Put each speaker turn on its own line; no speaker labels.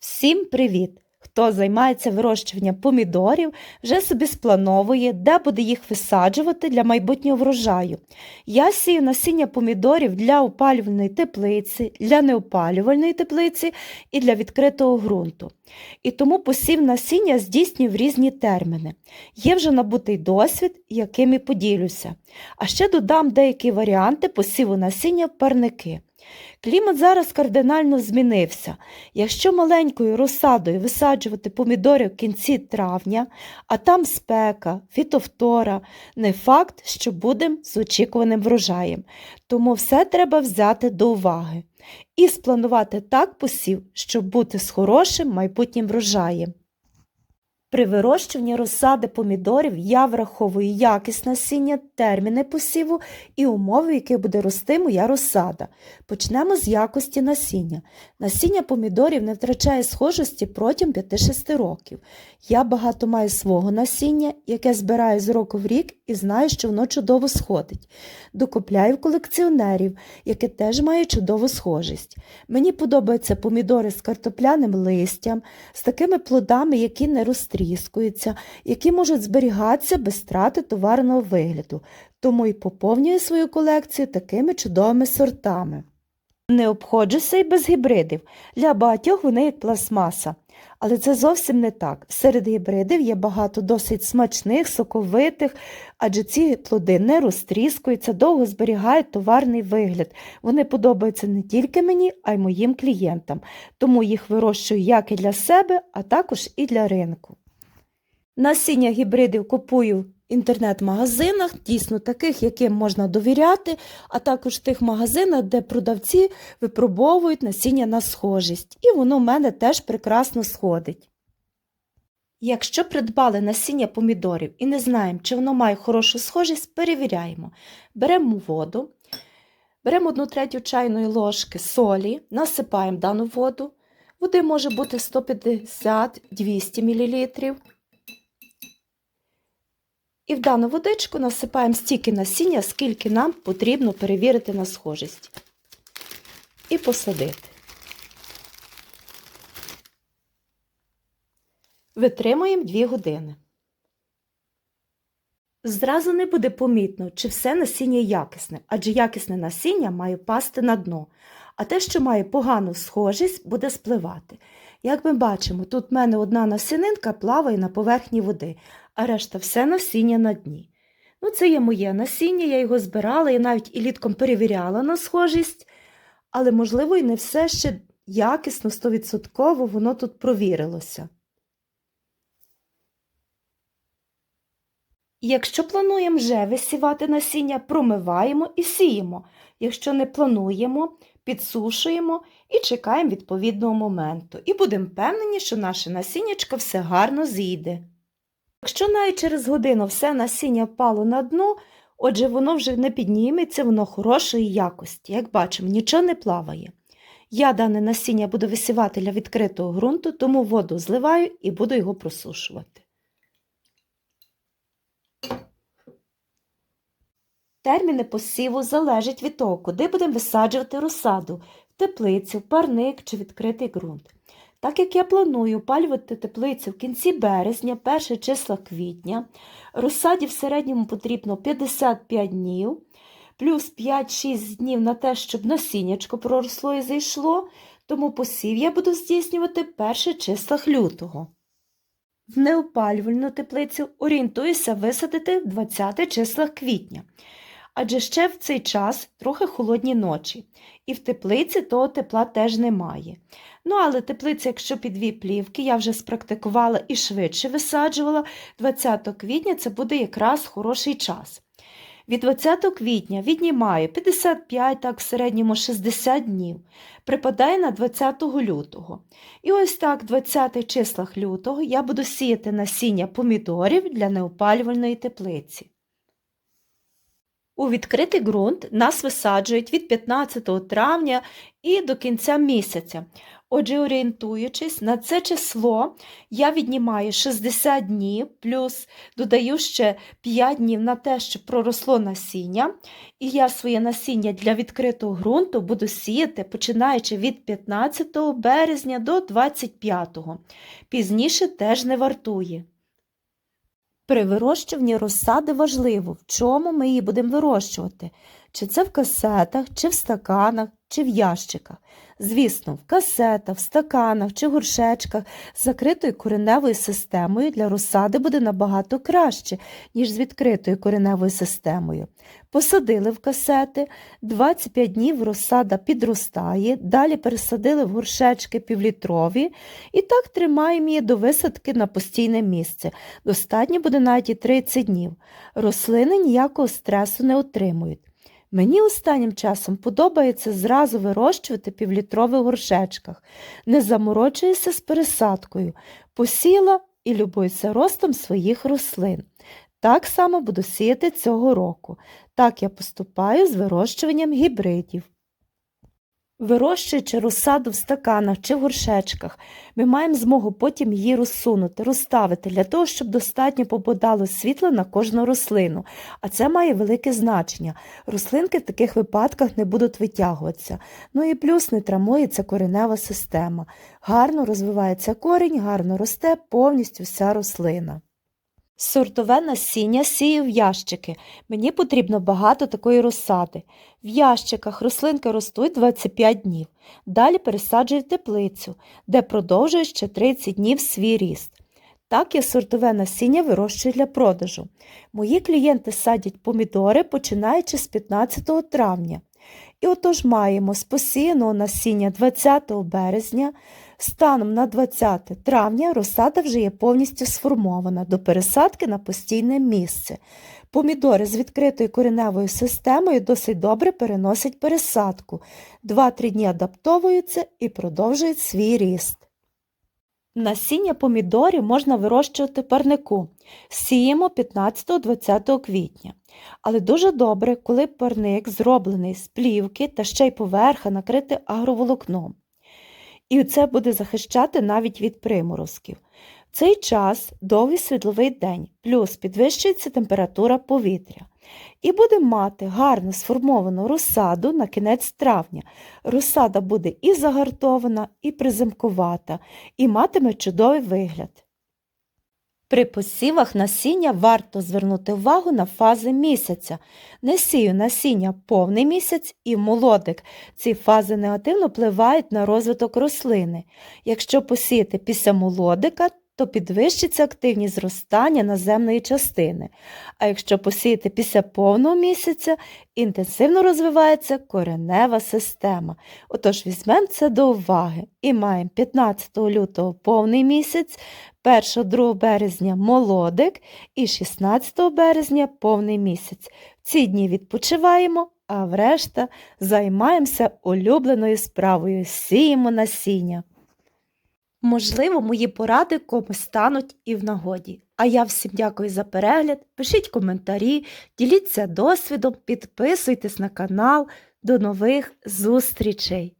Всім привіт! Хто займається вирощуванням помідорів, вже собі сплановує, де буде їх висаджувати для майбутнього врожаю. Я сію насіння помідорів для опалювальної теплиці, для неопалювальної теплиці і для відкритого ґрунту. І тому посів насіння здійснюю в різні терміни. Є вже набутий досвід, яким і поділюся. А ще додам деякі варіанти посіву насіння в парники. Клімат зараз кардинально змінився. Якщо маленькою розсадою висаджувати помідори в кінці травня, а там спека, фітовтора, не факт, що будемо з очікуваним врожаєм. Тому все треба взяти до уваги і спланувати так посів, щоб бути з хорошим майбутнім врожаєм. При вирощуванні розсади помідорів я враховую якість насіння, терміни посіву і умови, в яких буде рости моя розсада. Почнемо з якості насіння. Насіння помідорів не втрачає схожості протягом 5-6 років. Я багато маю свого насіння, яке збираю з року в рік і знаю, що воно чудово сходить. Докупляю колекціонерів, яке теж має чудову схожість. Мені подобаються помідори з картопляним листям, з такими плодами, які не розтріскуються, які можуть зберігатися без втрати товарного вигляду, тому і поповнюю свою колекцію такими чудовими сортами. Не обходжуся й без гібридів. Для багатьох вони як пластмаса. Але це зовсім не так. Серед гібридів є багато досить смачних, соковитих, адже ці плоди не розтріскуються, довго зберігають товарний вигляд. Вони подобаються не тільки мені, а й моїм клієнтам, тому їх вирощую як і для себе, а також і для ринку. Насіння гібридів купую в інтернет-магазинах, дійсно таких, яким можна довіряти, а також в тих магазинах, де продавці випробовують насіння на схожість, і воно в мене теж прекрасно сходить. Якщо придбали насіння помідорів і не знаємо, чи воно має хорошу схожість, перевіряємо. Беремо воду, беремо 1 третю чайної ложки солі, насипаємо дану воду. Води може бути 150-200 мл. І в дану водичку насипаємо стільки насіння, скільки нам потрібно перевірити на схожість. І посадити. Витримуємо 2 години. Зразу не буде помітно, чи все насіння якісне, адже якісне насіння має пасти на дно, а те, що має погану схожість, буде спливати. Як ми бачимо, тут в мене одна насінинка плаває на поверхні води, а решта все насіння на дні. Ну, це є моє насіння, я його збирала, я навіть і літком перевіряла на схожість, але, можливо, і не все ще якісно, 100% воно тут провірилося. Якщо плануємо вже висівати насіння, промиваємо і сіємо. Якщо не плануємо, підсушуємо і чекаємо відповідного моменту. І будемо впевнені, що наше насіннячко все гарно зійде. Якщо навіть через годину все насіння впало на дно, отже, воно вже не підніметься, воно хорошої якості. Як бачимо, нічого не плаває. Я дане насіння буду висівати для відкритого ґрунту, тому воду зливаю і буду його просушувати. Терміни посіву залежать від того, куди будемо висаджувати розсаду в теплицю, парник чи відкритий ґрунт. Так як я планую опалювати теплицю в кінці березня, перше числа квітня, розсаді в середньому потрібно 55 днів, плюс 5-6 днів на те, щоб насіннячко проросло і зайшло, тому посів я буду здійснювати перше числах лютого. В неопалювальну теплицю орієнтуюся висадити в 20 числах квітня. Адже ще в цей час трохи холодні ночі, і в теплиці того тепла теж немає. Ну, але теплиця, якщо під дві плівки, я вже спрактикувала і швидше висаджувала, 20 квітня це буде якраз хороший час. Від 20 квітня віднімаю 55, так в середньому 60 днів, припадає на 20 лютого. І ось так, в 20 числах лютого я буду сіяти насіння помідорів для неопалювальної теплиці. У відкритий ґрунт нас висаджують від 15 травня і до кінця місяця. Отже, орієнтуючись на це число, я віднімаю 60 днів, плюс додаю ще 5 днів на те, що проросло насіння, і я своє насіння для відкритого ґрунту буду сіяти, починаючи від 15 березня до 25. Пізніше теж не вартує. При вирощуванні розсади важливо, в чому ми її будемо вирощувати. Чи це в касетах, чи в стаканах, чи в ящиках. Звісно, в касетах, в стаканах чи горшечках з закритою кореневою системою для розсади буде набагато краще, ніж з відкритою кореневою системою. Посадили в касети, 25 днів розсада підростає, далі пересадили в горшечки півлітрові і так тримаємо її до висадки на постійне місце. Достатньо буде навіть і 30 днів. Рослини ніякого стресу не отримують. Мені останнім часом подобається зразу вирощувати півлітрових горшечках, не заморочуюся з пересадкою, посіла і любуюся ростом своїх рослин. Так само буду сіяти цього року. Так я поступаю з вирощуванням гібридів. Вирощуючи розсаду в стаканах чи в горшечках, ми маємо змогу потім її розсунути, розставити для того, щоб достатньо попадало світла на кожну рослину, а це має велике значення. Рослинки в таких випадках не будуть витягуватися. Ну і плюс не травмується коренева система. Гарно розвивається корінь, гарно росте повністю вся рослина. Сортове насіння сію в ящики. Мені потрібно багато такої розсади. В ящиках рослинки ростуть 25 днів. Далі пересаджую в теплицю, де продовжую ще 30 днів свій ріст. Так я сортове насіння вирощую для продажу. Мої клієнти садять помідори починаючи з 15 травня. І отож маємо з посіяного насіння 20 березня, станом на 20 травня розсада вже є повністю сформована до пересадки на постійне місце. Помідори з відкритою кореневою системою досить добре переносять пересадку. 2-3 дні адаптовуються і продовжують свій ріст. Насіння помідорів можна вирощувати парнику. Сіємо 15-20 квітня. Але дуже добре, коли парник зроблений з плівки та ще й поверха накрити агроволокном. І це буде захищати навіть від приморозків. В цей час довгий світловий день, плюс підвищується температура повітря. І будемо мати гарно сформовану розсаду на кінець травня. Розсада буде і загартована, і приземкувата, і матиме чудовий вигляд. При посівах насіння варто звернути увагу на фази місяця. Не сію насіння повний місяць і молодик. Ці фази негативно впливають на розвиток рослини. Якщо посіяти після молодика, то підвищиться активність зростання наземної частини. А якщо посіяти після повного місяця, інтенсивно розвивається коренева система. Отож візьмемо це до уваги і маємо 15 лютого повний місяць, 1-2 березня молодик і 16 березня повний місяць. В ці дні відпочиваємо, а врешта займаємося улюбленою справою, сіємо насіння. Можливо, мої поради комусь стануть і в нагоді. А я всім дякую за перегляд. Пишіть коментарі, діліться досвідом, підписуйтесь на канал. До нових зустрічей!